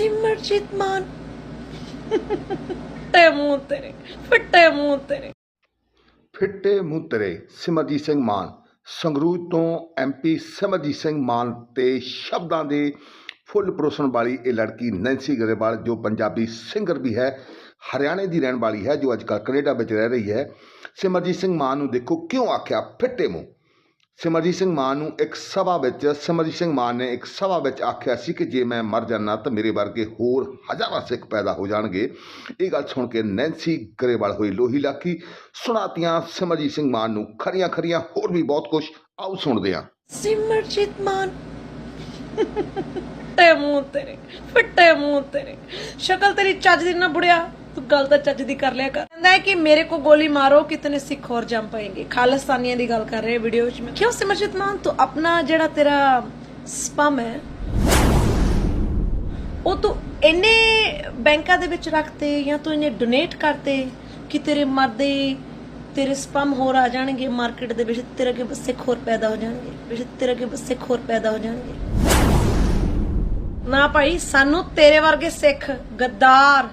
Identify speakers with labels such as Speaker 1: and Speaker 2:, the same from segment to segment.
Speaker 1: ਸਿਮਰਜੀਤ ਮਾਨ। ਤੇ ਮੂੰਹ ਤੇਰੇ, ਫਿੱਟੇ ਮੂੰਹ ਤੇਰੇ।
Speaker 2: ਫਿੱਟੇ ਮੂੰਹ ਤੇਰੇ, ਸਿਮਰਜੀਤ ਸਿੰਘ ਮਾਨ। ਸੰਗਰੂਰ ਤੋਂ ਐਮਪੀ ਸਿਮਰਜੀਤ ਸਿੰਘ ਮਾਨ ਤੇ ਸ਼ਬਦਾਂ ਦੇ ਫੁੱਲ ਪਰੋਸਣ ਵਾਲੀ ਇਹ ਲੜਕੀ ਨੈਂਸੀ ਗਰੇਵਾਲ, ਜੋ ਪੰਜਾਬੀ ਸਿੰਗਰ ਵੀ ਹੈ, ਹਰਿਆਣੇ ਦੀ ਰਹਿਣ ਵਾਲੀ ਹੈ, ਜੋ ਅੱਜ ਕੱਲ੍ਹ ਕੈਨੇਡਾ ਵਿੱਚ ਰਹਿ ਰਹੀ ਹੈ। ਸਿਮਰਜੀਤ ਸਿੰਘ ਮਾਨ ਨੂੰ ਦੇਖੋ ਕਿਉਂ ਆਖਿਆ ਫਿੱਟੇ ਮੂੰਹ। ਸਿਮਰਜੀਤ ਸਿੰਘ ਮਾਨ ਨੂੰ ਇੱਕ ਸਭਾ ਵਿੱਚ, ਸਿਮਰਜੀਤ ਸਿੰਘ ਮਾਨ ਨੇ ਇੱਕ ਸਭਾ ਵਿੱਚ ਆਖਿਆ ਸੀ ਕਿ ਜੇ ਮੈਂ ਮਰ ਜਾਣਾ ਤਾਂ ਮੇਰੇ ਵਰਗੇ ਹੋਰ ਹਜ਼ਾਰਾਂ ਸਿੱਖ ਪੈਦਾ ਹੋ ਜਾਣਗੇ। ਇਹ ਗੱਲ ਸੁਣ ਕੇ ਨੈਂਸੀ ਗਰੇਵਾਲ ਹੋਈ ਲੋਹੀ ਲਾਕੀ ਸੁਣਾਤੀਆਂ ਸਿਮਰਜੀਤ ਸਿੰਘ ਮਾਨ ਨੂੰ ਖਰੀਆਂ ਖਰੀਆਂ, ਹੋਰ ਵੀ ਬਹੁਤ ਕੁਝ ਆਓ ਸੁਣਦੇ ਹਾਂ।
Speaker 1: ਸਿਮਰਜੀਤ ਮਾਨ। ਫਿੱਟੇ ਮੂੰਹ ਤੇਰੇ, ਫਿੱਟੇ ਮੂੰਹ ਤੇਰੇ। ਸ਼ਕਲ ਤੇਰੀ ਚੱਜ ਦੀ ਨਾ ਬੁੜਿਆ। ਤੂੰ ਗੱਲ ਤਾਂ ਚੱਜ ਦੀ ਕਰ ਲਿਆ ਕਰ। ਕਹਿੰਦਾ ਹੈ ਕਿ ਮੇਰੇ ਕੋ ਗੋਲੀ ਮਾਰੋ, ਕਿਤਨੇ ਸਿੱਖ ਹੋਰ ਜੰਮ ਪਾਏਂਗੇ ਖਾਲਿਸਤਾਨੀਆਂ ਦੀ ਗੱਲ ਕਰ ਰਹੇ ਵੀਡੀਓ ਵਿੱਚ ਮੈਂ। ਕਿਉਂ ਸਿਮਰਜੀਤ ਮਾਨ, ਤੂੰ ਆਪਣਾ ਜਿਹੜਾ ਤੇਰਾ ਸਪਮ ਹੈ, ਉਹ ਤੂੰ ਇੰਨੇ ਬੈਂਕਾਂ ਦੇ ਵਿੱਚ ਰੱਖਤੇ ਜਾਂ ਤੂੰ ਇਹਨੇ ਡੋਨੇਟ ਕਰਤੇ ਕਿ ਤੇਰੇ ਮਰਦੇ ਤੇਰੇ ਸਪਮ ਹੋਰ ਆ ਜਾਣਗੇ ਮਾਰਕੀਟ ਦੇ ਵਿੱਚ, ਤੇਰੇ ਅੱਗੇ ਸਿੱਖ ਹੋਰ ਪੈਦਾ ਹੋ ਜਾਣਗੇ, ਵਿੱਚ ਤੇਰੇ ਅੱਗੇ ਸਿੱਖ ਹੋਰ ਪੈਦਾ ਹੋ ਜਾਣਗੇ। ਨਾ ਭਾਈ, ਸਾਨੂੰ ਤੇਰੇ ਵਰਗੇ ਸਿੱਖ, ਗੱਦਾਰ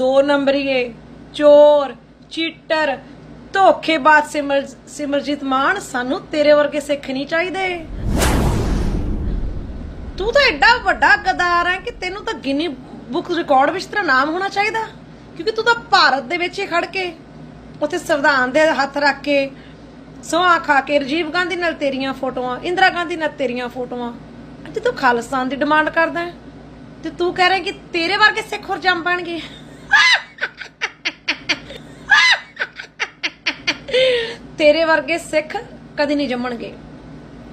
Speaker 1: ਦੋ ਨੰਬਰੀਏ ਚੋਰ, ਚੀਟਰ, ਧੋਖੇਬਾਜ਼ ਸਿਮਰ ਸਿਮਰਜੀਤ ਮਾਨ, ਸਾਨੂੰ ਤੇਰੇ ਵਰਗੇ ਸਿੱਖ ਨਹੀਂ ਚਾਹੀਦੇ। ਤੂੰ ਤਾਂ ਐਡਾ ਵੱਡਾ ਗਦਾਰ ਹੈ ਕਿ ਤੈਨੂੰ ਤਾਂ ਗਿਨੀ ਬੁੱਕ ਰਿਕਾਰਡ ਵਿੱਚ ਤੇਰਾ ਨਾਮ ਹੋਣਾ ਚਾਹੀਦਾ। ਕਿਉਂਕਿ ਤੂੰ ਤਾਂ ਭਾਰਤ ਦੇ ਵਿੱਚ ਹੀ ਖੜ ਕੇ ਉੱਥੇ ਸੰਵਿਧਾਨ ਦੇ ਹੱਥ ਰੱਖ ਕੇ ਸੋਹਾ ਖਾ ਕੇ ਰਾਜੀਵ ਗਾਂਧੀ ਨਾਲ ਤੇਰੀਆਂ ਫੋਟੋਆਂ, ਇੰਦਰਾ ਗਾਂਧੀ ਨਾਲ ਤੇਰੀਆਂ ਫੋਟੋਆਂ ਤੇ ਤੂੰ ਖਾਲਿਸਤਾਨ ਦੀ ਡਿਮਾਂਡ ਕਰਦਾ ਤੇ ਤੂੰ ਕਹਿ ਰਿਹਾ ਕਿ ਤੇਰੇ ਵਰਗੇ ਸਿੱਖ ਹੋਰ ਜੰਮ ਪਾਣਗੇ। ਤੇਰੇ ਵਰਗੇ ਸਿੱਖ ਕਦੀ ਨਹੀਂ ਜੰਮਣਗੇ।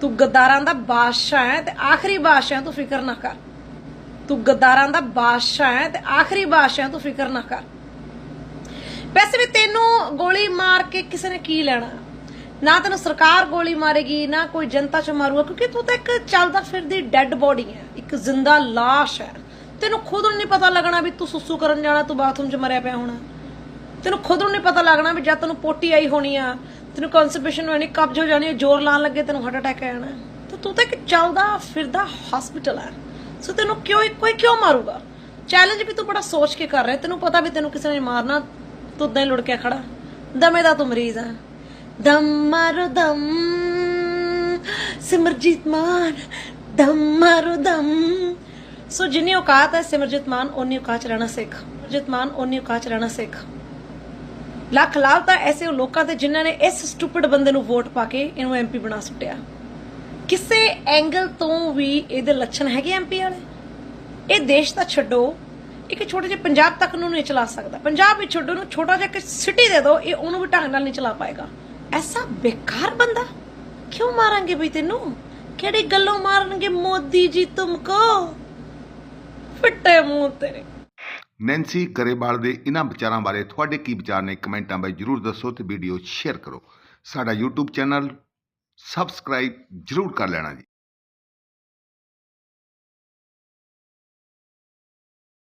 Speaker 1: ਤੂੰ ਗੱਦਾਰਾਂ ਦਾ ਬਾਦਸ਼ਾਹ ਹੈ ਤੇ ਆਖਰੀ ਬਾਦਸ਼ਾਹ ਤੂੰ ਫਿਕਰ ਨਾ ਕਰ। ਤੂੰ ਗੱਦਾਰਾਂ ਦਾ ਬਾਦਸ਼ਾਹ ਹੈ ਤੇ ਆਖਰੀ ਬਾਦਸ਼ਾਹ ਤੂੰ ਫਿਕਰ ਨਾ ਕਰ। ਵੈਸੇ ਵੀ ਤੈਨੂੰ ਗੋਲੀ ਮਾਰ ਕੇ ਕਿਸੇ ਨੇ ਕੀ ਲੈਣਾ? ਨਾ ਤੈਨੂੰ ਸਰਕਾਰ ਗੋਲੀ ਮਾਰੇਗੀ, ਨਾ ਕੋਈ ਜਨਤਾ ਚ ਮਾਰੂਗਾ, ਕਿਉਂਕਿ ਤੂੰ ਤਾਂ ਇੱਕ ਚੱਲਦਾ ਫਿਰਦੀ ਡੈੱਡ ਬੋਡੀ ਹੈ, ਇੱਕ ਜ਼ਿੰਦਾ ਲਾਸ਼ ਹੈ। ਤੈਨੂੰ ਖੁਦ ਨੂੰ ਨਹੀਂ ਪਤਾ ਲੱਗਣਾ ਵੀ ਤੂੰ ਸੁਸੂ ਕਰਨ ਜਾਣਾ, ਤੂੰ ਬਾਥਰੂਮ 'ਚ ਮਰਿਆ ਪਿਆ ਹੋਣਾ। ਤੈਨੂੰ ਖੁਦ ਨੂੰ ਨਹੀਂ ਪਤਾ ਲੱਗਣਾ ਵੀ ਜਦ ਤੈਨੂੰ ਪੋਟੀ ਆਈ ਹੋਣੀ ਆ ਤੈਨੂੰ ਕਨਸਟੀਪੇਸ਼ਨ ਹੋਣੀ ਕਬਜ਼ ਹੋ ਜਾਣੀ ਜ਼ੋਰ ਲਾਣ ਲੱਗੇ, ਤੈਨੂੰ ਹਾਰਟ ਅਟੈਕ ਆ ਜਾਣਾ ਤੇ ਤੂੰ ਤਾਂ ਇੱਕ ਚੱਲਦਾ, ਫਿਰਦਾ ਹਸਪੀਟਲ ਹੈ। ਸੋ ਤੈਨੂੰ ਕਿਉਂ ਕੋਈ ਕਿਉਂ ਮਾਰੂਗਾ? ਚੈਲੰਜ ਵੀ ਤੂੰ ਬੜਾ ਸੋਚ ਕੇ ਕਰ ਰਿਹਾ ਤੈਨੂੰ ਪਤਾ ਵੀ ਤੈਨੂੰ ਕਿਸੇ ਨੇ ਮਾਰਨਾ, ਤੂੰ ਉਦਾਂ ਹੀ ਲੁੜ ਕੇ ਖੜਾ। ਦਮੇ ਦਾ ਤੂੰ ਮਰੀਜ਼ ਆ ਦਮ ਮਾਰੋ, ਦਮ। ਸਿਮਰਜੀਤ ਮਾਨ, ਦਮ ਮਾਰੋ, ਦਮ। ਸੋ ਜਿੰਨੀ ਔਕਾਤ ਹੈ ਸਿਮਰਜੀਤ ਮਾਨ ਉਨੀ ਔਕਾਤ 'ਚ ਰਹਿਣਾ ਸਿੱਖ। ਸਿਮਰਜੀਤ ਮਾਨ ਉਨੀ ਔਕਾਤ 'ਚ ਰਹਿਣਾ ਸਿੱਖ। ਲੱਖ ਲਾਭ ਤਾਂ ਐਸੇ ਲੋਕਾਂ ਤੇ ਜਿਨ੍ਹਾਂ ਨੇ ਇਸ ਸਟੂਪਿਡ ਬੰਦੇ ਨੂੰ ਵੋਟ ਪਾ ਕੇ ਇਹਨੂੰ ਐਮਪੀ ਬਣਾ ਸੁੱਟਿਆ। ਕਿਸੇ ਐਂਗਲ ਤੋਂ ਵੀ ਇਹਦੇ ਲੱਛਣ ਹੈਗੇ ਐਮਪੀ ਵਾਲੇ? ਇਹ ਦੇਸ਼ ਤਾਂ ਛੱਡੋ, ਇੱਕ ਛੋਟੇ ਜਿਹੇ ਪੰਜਾਬ ਤੱਕ ਨੂੰ ਨਹੀਂ ਚਲਾ ਸਕਦਾ। ਪੰਜਾਬ ਵਿੱਚ ਛੱਡੋ ਨੂੰ ਛੋਟਾ ਜਿਹਾ ਇੱਕ ਸਿਟੀ ਦੇ ਦਿਓ, ਇਹ ਉਹਨੂੰ ਵੀ ਢੰਗ ਨਾਲ ਨਹੀਂ ਚਲਾ ਪਾਏਗਾ। ਐਸਾ ਬੇਕਾਰ ਬੰਦਾ? ਕਿਉਂ ਮਾਰਾਂਗੇ ਬਈ ਤੈਨੂੰ? ਕਿਹੜੀ ਗੱਲੋਂ ਮਾਰਨਗੇ ਮੋਦੀ ਜੀ ਤੁਮਕੋ? ਫਿੱਟੇ ਮੂੰਹ ਤੇਰੇ।
Speaker 2: ਨੈਂਸੀ ਗਰੇਵਾਲ ਦੇ ਇਹਨਾਂ ਵਿਚਾਰਾਂ ਬਾਰੇ ਤੁਹਾਡੇ ਕੀ ਵਿਚਾਰ ਨੇ ਕਮੈਂਟਾਂ ਵਿੱਚ ਜਰੂਰ ਦੱਸੋ ਤੇ ਵੀਡੀਓ ਸ਼ੇਅਰ ਕਰੋ। ਸਾਡਾ YouTube ਚੈਨਲ ਸਬਸਕ੍ਰਾਈਬ ਜਰੂਰ ਕਰ ਲੈਣਾ ਜੀ।